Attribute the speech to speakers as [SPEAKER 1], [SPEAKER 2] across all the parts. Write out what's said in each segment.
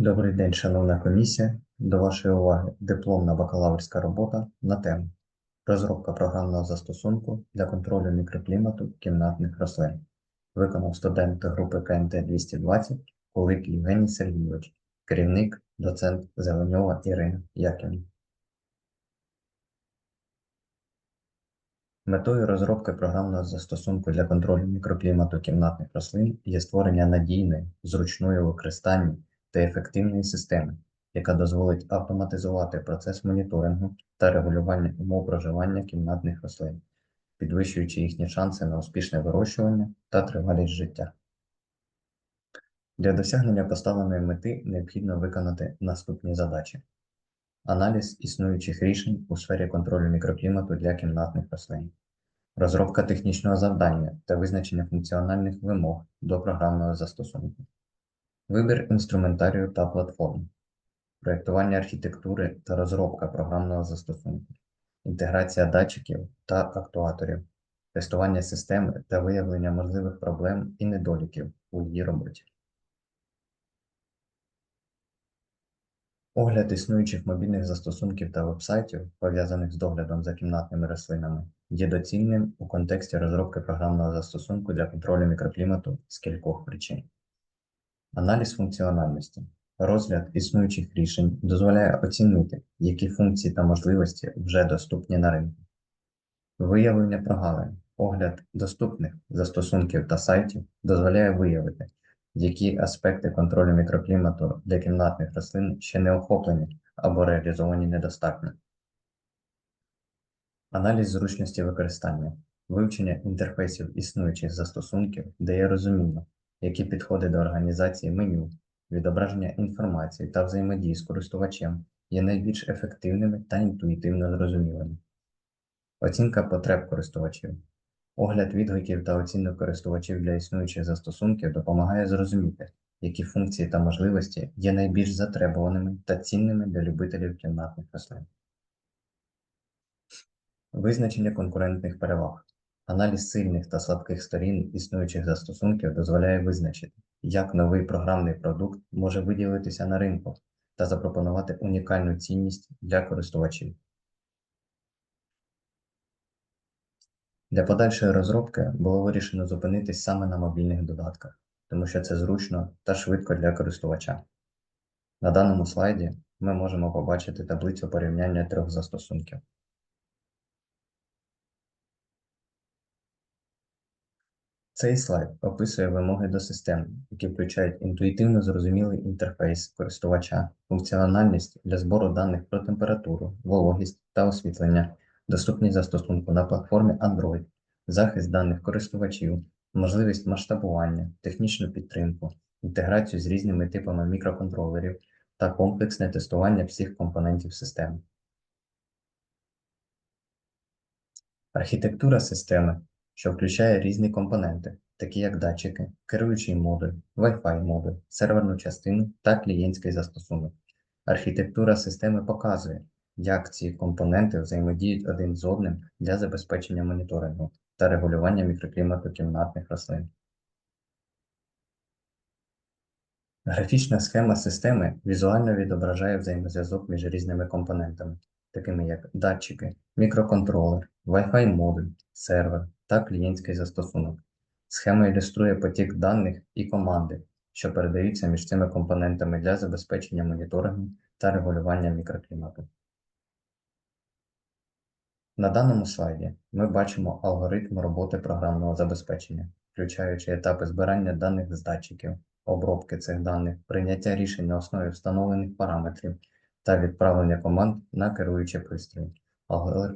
[SPEAKER 1] Добрий день, шановна комісія. До вашої уваги дипломна бакалаврська робота на тему розробка програмного застосунку для контролю мікроклімату кімнатних рослин. Виконав студент групи КНТ 220 Кулик Євгеній Сергійович, керівник, доцент Зеленьова Ірина Яківна. Метою розробки програмного застосунку для контролю мікроклімату кімнатних рослин є створення надійної, зручної у використанні та ефективної системи, яка дозволить автоматизувати процес моніторингу та регулювання умов проживання кімнатних рослин, підвищуючи їхні шанси на успішне вирощування та тривалість життя. Для досягнення поставленої мети необхідно виконати наступні задачі: аналіз існуючих рішень у сфері контролю мікроклімату для кімнатних рослин, розробка технічного завдання та визначення функціональних вимог до програмного застосунку. Вибір інструментарію та платформ, проєктування архітектури та розробка програмного застосунку, інтеграція датчиків та актуаторів, тестування системи та виявлення можливих проблем і недоліків у її роботі. Огляд існуючих мобільних застосунків та вебсайтів, пов'язаних з доглядом за кімнатними рослинами, є доцільним у контексті розробки програмного застосунку для контролю мікроклімату з кількох причин. Аналіз функціональності. Розгляд існуючих рішень дозволяє оцінити, які функції та можливості вже доступні на ринку. Виявлення прогалин. Огляд доступних застосунків та сайтів дозволяє виявити, які аспекти контролю мікроклімату для кімнатних рослин ще не охоплені або реалізовані недостатньо. Аналіз зручності використання. Вивчення інтерфейсів існуючих застосунків дає розуміння, які підходи до організації меню, відображення інформації та взаємодії з користувачем є найбільш ефективними та інтуїтивно зрозумілими. Оцінка потреб користувачів. Огляд відгуків та оцінок користувачів для існуючих застосунків допомагає зрозуміти, які функції та можливості є найбільш затребуваними та цінними для любителів кімнатних рослин. Визначення конкурентних переваг. Аналіз сильних та слабких сторін існуючих застосунків дозволяє визначити, як новий програмний продукт може виділитися на ринку та запропонувати унікальну цінність для користувачів. Для подальшої розробки було вирішено зупинитись саме на мобільних додатках, тому що це зручно та швидко для користувача. На даному слайді ми можемо побачити таблицю порівняння трьох застосунків. Цей слайд описує вимоги до системи, які включають інтуїтивно зрозумілий інтерфейс користувача, функціональність для збору даних про температуру, вологість та освітлення, доступність застосунку на платформі Android, захист даних користувачів, можливість масштабування, технічну підтримку, інтеграцію з різними типами мікроконтролерів та комплексне тестування всіх компонентів системи. Архітектура системи що включає різні компоненти, такі як датчики, керуючий модуль, Wi-Fi модуль, серверну частину та клієнтський застосунок. Архітектура системи показує, як ці компоненти взаємодіють один з одним для забезпечення моніторингу та регулювання мікроклімату кімнатних рослин. Графічна схема системи візуально відображає взаємозв'язок між різними компонентами, такими як датчики, мікроконтролер, Wi-Fi модуль, сервер та клієнтський застосунок. Схема ілюструє потік даних і команди, що передаються між цими компонентами для забезпечення моніторингу та регулювання мікроклімату. На даному слайді ми бачимо алгоритм роботи програмного забезпечення, включаючи етапи збирання даних з датчиків, обробки цих даних, прийняття рішень на основі встановлених параметрів та відправлення команд на керуючі пристрої.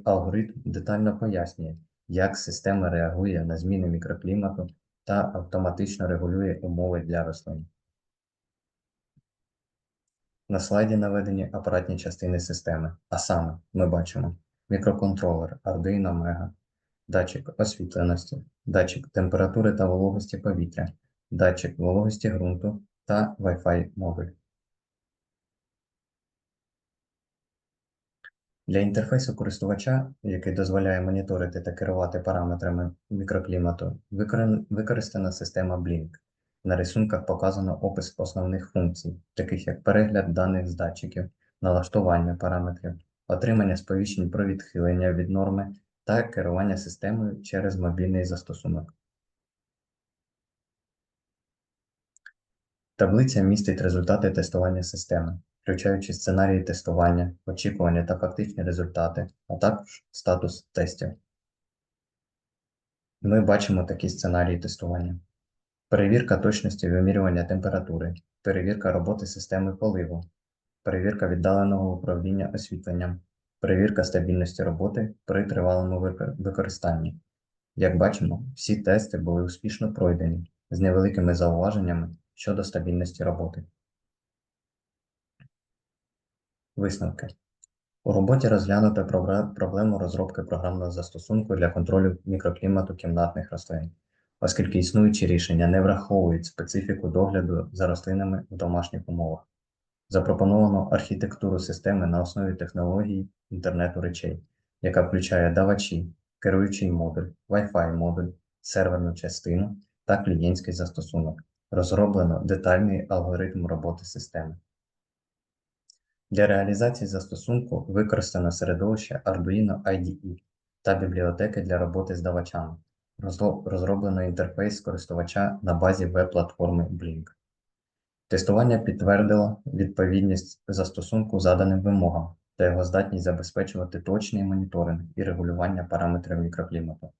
[SPEAKER 1] Алгоритм детально пояснює, як система реагує на зміни мікроклімату та автоматично регулює умови для рослин. На слайді наведені апаратні частини системи, а саме ми бачимо мікроконтролер Arduino Mega, датчик освітленості, датчик температури та вологості повітря, датчик вологості ґрунту та Wi-Fi модуль. Для інтерфейсу користувача, який дозволяє моніторити та керувати параметрами мікроклімату, використана система Blink, На рисунках показано опис основних функцій, таких як перегляд даних з датчиків, налаштування параметрів, отримання сповіщень про відхилення від норми та керування системою через мобільний застосунок. Таблиця містить результати тестування системи, включаючи сценарії тестування, очікування та фактичні результати, а також статус тестів. Ми бачимо такі сценарії тестування. Перевірка точності вимірювання температури, перевірка роботи системи поливу, перевірка віддаленого управління освітленням, перевірка стабільності роботи при тривалому використанні. Як бачимо, всі тести були успішно пройдені з невеликими зауваженнями щодо стабільності роботи. Висновки. У роботі розглянуто проблему розробки програмного застосунку для контролю мікроклімату кімнатних рослин, оскільки існуючі рішення не враховують специфіку догляду за рослинами в домашніх умовах. Запропоновано архітектуру системи на основі технологій інтернету речей, яка включає давачі, керуючий модуль, Wi-Fi модуль, серверну частину та клієнтський застосунок. Розроблено детальний алгоритм роботи системи. Для реалізації застосунку використано середовище Arduino IDE та бібліотеки для роботи з давачами. Розроблено інтерфейс користувача на базі веб-платформи Blink. Тестування підтвердило відповідність застосунку заданим вимогам та його здатність забезпечувати точний моніторинг і регулювання параметрів мікроклімату.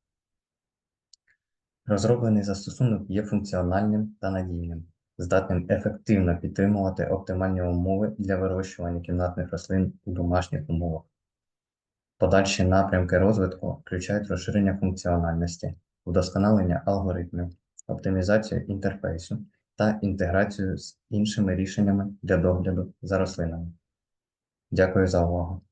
[SPEAKER 1] Розроблений застосунок є функціональним та надійним, здатним ефективно підтримувати оптимальні умови для вирощування кімнатних рослин у домашніх умовах. Подальші напрямки розвитку включають розширення функціональності, вдосконалення алгоритмів, оптимізацію інтерфейсу та інтеграцію з іншими рішеннями для догляду за рослинами. Дякую за увагу.